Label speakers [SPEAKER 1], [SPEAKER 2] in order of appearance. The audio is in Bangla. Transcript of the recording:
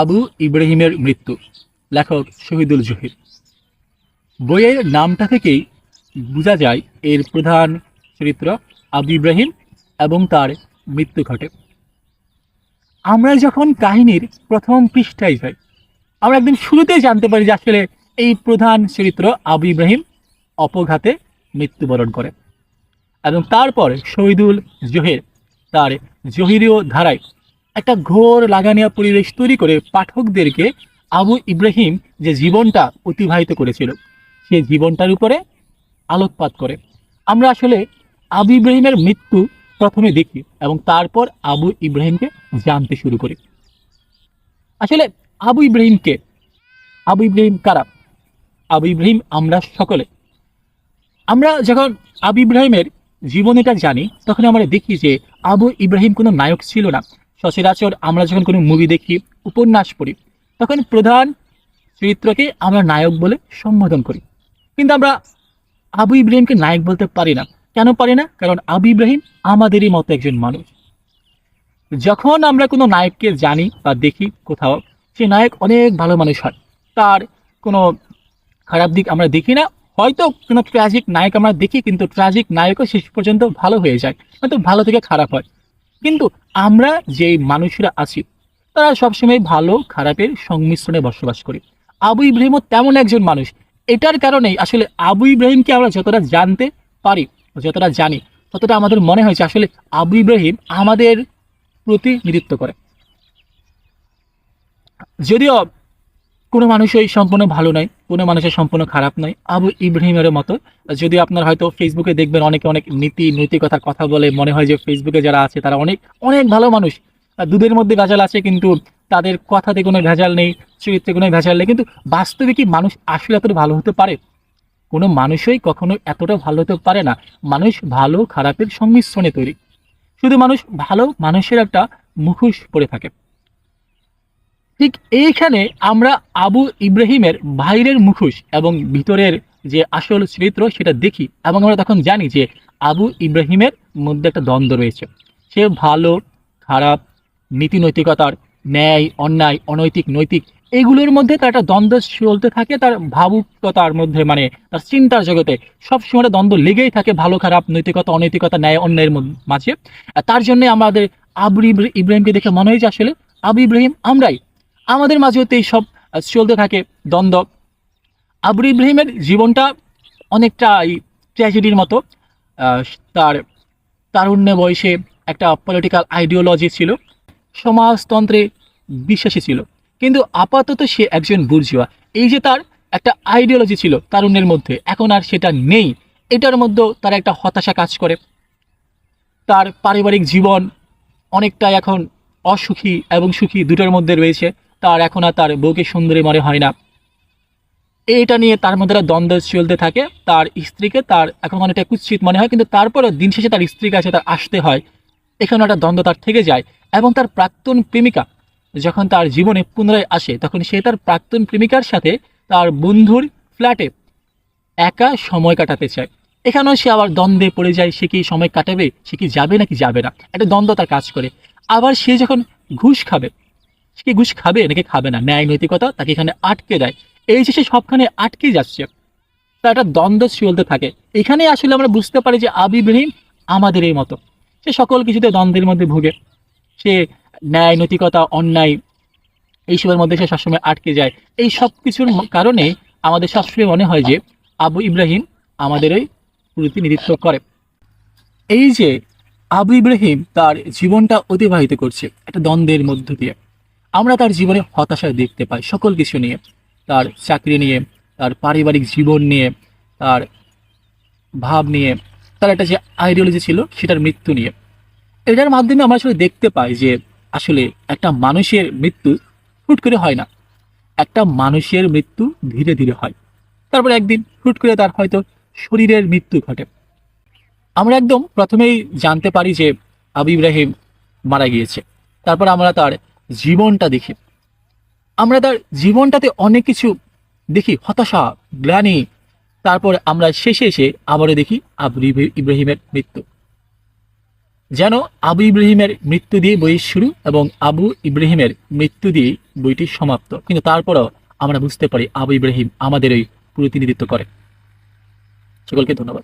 [SPEAKER 1] আবু ইব্রাহিমের মৃত্যু। লেখক শহীদুল জহির। বইয়ের নামটা থেকেই বোঝা যায় এর প্রধান চরিত্র আবু ইব্রাহিম এবং তার মৃত্যু ঘটে। আমরা যখন কাহিনীর প্রথম পৃষ্ঠায় যাই, আমরা একদিন শুরুতেই জানতে পারি যে আসলে এই প্রধান চরিত্র আবু ইব্রাহিম অপঘাতে মৃত্যুবরণ করে এবং তারপর শহীদুল জহির তার জহিরীয় ধারায় একটা ঘোর লাগানিয়া পরিবেশ তৈরি করে পাঠকদেরকে আবু ইব্রাহিম যে জীবনটা অতিবাহিত করেছিল সেই জীবনটার উপরে আলোকপাত করে। আমরা আসলে আবু ইব্রাহিমের মৃত্যু প্রথমে দেখি এবং তারপর আবু ইব্রাহিমকে জানতে শুরু করি। আসলে আবু ইব্রাহিমকে, আবু ইব্রাহিম কারা? আবু ইব্রাহিম আমরা সকলে। আমরা যখন আবু ইব্রাহিমের জীবনীটা জানি, তখন আমরা দেখি যে আবু ইব্রাহিম কোনো নায়ক ছিল না। সচরাচর আমরা যখন কোনো মুভি দেখি, উপন্যাস পড়ি, তখন প্রধান চরিত্রকে আমরা নায়ক বলে সম্বোধন করি। কিন্তু আমরা আবু ইব্রাহিমকে নায়ক বলতে পারি না। কেন পারি না? কারণ আবু ইব্রাহিম আমাদেরই মতো একজন মানুষ। যখন আমরা কোনো নায়ককে জানি বা দেখি কোথাও, সে নায়ক অনেক ভালো মানুষ হয়। তার কোনো খারাপ দিক আমরা দেখি না। হয়তো কোনো ট্র্যাজিক নায়ক আমরা দেখি, কিন্তু ট্র্যাজিক নায়কও শেষ পর্যন্ত ভালো হয়ে যায়। হয়তো ভালো থেকে খারাপ হয়। কিন্তু আমরা যে মানুষরা আছি, তারা সবসময় ভালো, খারাপের সংমিশ্রণে বসবাস করি। আবু ইব্রাহিমও তেমন একজন মানুষ। এটার কারণেই আসলে আবু ইব্রাহিমকে আমরা যতটা জানতে পারি, যতটা জানি, ততটা আমাদের মনে হয়েছে আসলে আবু ইব্রাহিম আমাদের প্রতিনিধিত্ব করে। যদিও কোনো মানুষই সম্পূর্ণ ভালো নয়, কোনো মানুষের সম্পূর্ণ খারাপ নয়। আবু ইব্রাহিমের মতো, যদি আপনার হয়তো ফেসবুকে দেখবেন অনেকে অনেক নীতি নৈতিকতার কথা বলে, মনে হয় যে ফেসবুকে যারা আছে তারা অনেক অনেক ভালো মানুষ। দুধের মধ্যে ভেজাল আছে কিন্তু তাদের কথাতে কোনো ভেজাল নেই, চরিত্রে কোনো ভেজাল নেই, কিন্তু বাস্তবে কি মানুষ আসলে এতটা ভালো হতে পারে? কোনো মানুষই কখনো এতটা ভালো হতে পারে না। মানুষ ভালো, খারাপের সংমিশ্রণে তৈরি। শুধু মানুষ, ভালো মানুষের একটা মুখোশ পরে থাকে। ঠিক এইখানে আমরা আবু ইব্রাহিমের বাইরের মুখোশ এবং ভিতরের যে আসল চরিত্র সেটা দেখি এবং আমরা তখন জানি যে আবু ইব্রাহিমের মধ্যে একটা দ্বন্দ্ব রয়েছে। সে ভালো, খারাপ নীতি নৈতিকতার ন্যায়, অন্যায়, অনৈতিক, নৈতিক এগুলোর মধ্যে তার একটা দ্বন্দ্ব চলতে থাকে, তার ভাবুকতার মধ্যে মানে তার চিন্তার জগতে সবসময় একটা দ্বন্দ্ব লেগেই থাকে, ভালো, খারাপ, নৈতিকতা, অনৈতিকতা, ন্যায়, অন্যায়ের মাঝে। তার জন্য আমাদের আবু ইব্রা- ইব্রাহিমকে দেখে মনে হয় যে আসলে আবু ইব্রাহিম আমরাই আমাদের মাঝে তো এই সব চলতে থাকে দ্বন্দ্ব। আবু ইব্রাহিমের জীবনটা অনেকটা এই ট্র্যাজেডির মতো। তার তারুণ্য বয়সে একটা পলিটিক্যাল আইডিওলজি ছিল। সমাজতন্ত্রে বিশ্বাসী ছিল। কিন্তু আপাতত সে একজন বুর্জুয়া। এই যে তার একটা আইডিওলজি ছিল তারুণ্যের মধ্যে, এখন আর সেটা নেই। এটার মধ্যেও তার একটা হতাশা কাজ করে। তার পারিবারিক জীবন অনেকটা এখন অসুখী এবং সুখী দুটোর মধ্যে রয়েছে। তার এখন আর তার বউকে সুন্দরী মনে হয় না। এইটা নিয়ে তার মধ্যে দ্বন্দ্ব চলতে থাকে। তার স্ত্রীকে তার এখন অনেকটা কুৎসিত মনে হয়, কিন্তু তারপরে দিন শেষে তার স্ত্রীর কাছে তার আসতে হয়। এখানে একটা দ্বন্দ্ব তার থেকে যায় এবং তার প্রাক্তন প্রেমিকা যখন তার জীবনে পুনরায় আসে, তখন সে তার প্রাক্তন প্রেমিকার সাথে তার বন্ধুর ফ্ল্যাটে একা সময় কাটাতে চায়। এখানেও সে আবার দ্বন্দ্বে পড়ে যায়, সে কি সময় কাটাবে, সে কি যাবে নাকি যাবে না। একটা দ্বন্দ্ব তার কাজ করে। আবার সে যখন ঘুষ খাবে সে ঘুষ খাবে, নাকি খাবে না? ন্যায় নৈতিকতা তাকে এখানে আটকে দেয়। এই যে সে সবখানে আটকে যাচ্ছে। তার একটা দ্বন্দ্ব চলতে থাকে। এখানে আসলে আমরা বুঝতে পারি যে আবি ইব্রাহিম আমাদের এই মতো। সে সকল কিছুতে দ্বন্দ্বের মধ্যে ভোগে। সে ন্যায় নৈতিকতা, অন্যায় এইসবের মধ্যে সে সবসময় আটকে যায়। এই সব কিছুর কারণে আমাদের সবসময় মনে হয় যে আবু ইব্রাহিম আমাদের আমাদেরই প্রতিনিধিত্ব করে। এই যে আবু ইব্রাহিম তার জীবনটা অতিবাহিত করছে একটা দ্বন্দ্বের মধ্য দিয়ে। আমরা তার জীবনে হতাশায় দেখতে পাই সকল কিছু নিয়ে। তার চাকরি নিয়ে, তার পারিবারিক জীবন নিয়ে, তার ভাব নিয়ে, তার একটা যে আইডিওলজি ছিল সেটার মৃত্যু নিয়ে। এটার মাধ্যমে আমরা আসলে দেখতে পাই যে আসলে একটা মানুষের মৃত্যু হুট করে হয় না। একটা মানুষের মৃত্যু ধীরে ধীরে হয়। তারপর একদিন হুট করে তার হয়তো শরীরের মৃত্যু ঘটে। আমরা একদম প্রথমেই জানতে পারি যে আবু ইব্রাহিম মারা গিয়েছে। তারপর আমরা তার জীবনটা দেখি। আমরা তার জীবনটাতে অনেক কিছু দেখি, হতাশা, গ্লানি। তারপর আমরা শেষে এসে আবারও দেখি আবু ইব্রাহিমের মৃত্যু। যেন আবু ইব্রাহিমের মৃত্যু দিয়ে বই শুরু এবং আবু ইব্রাহিমের মৃত্যু দিয়ে বইটি সমাপ্ত। কিন্তু তারপরও আমরা বুঝতে পারি আবু ইব্রাহিম আমাদের ওই প্রতিনিধিত্ব করে। সকলকে ধন্যবাদ।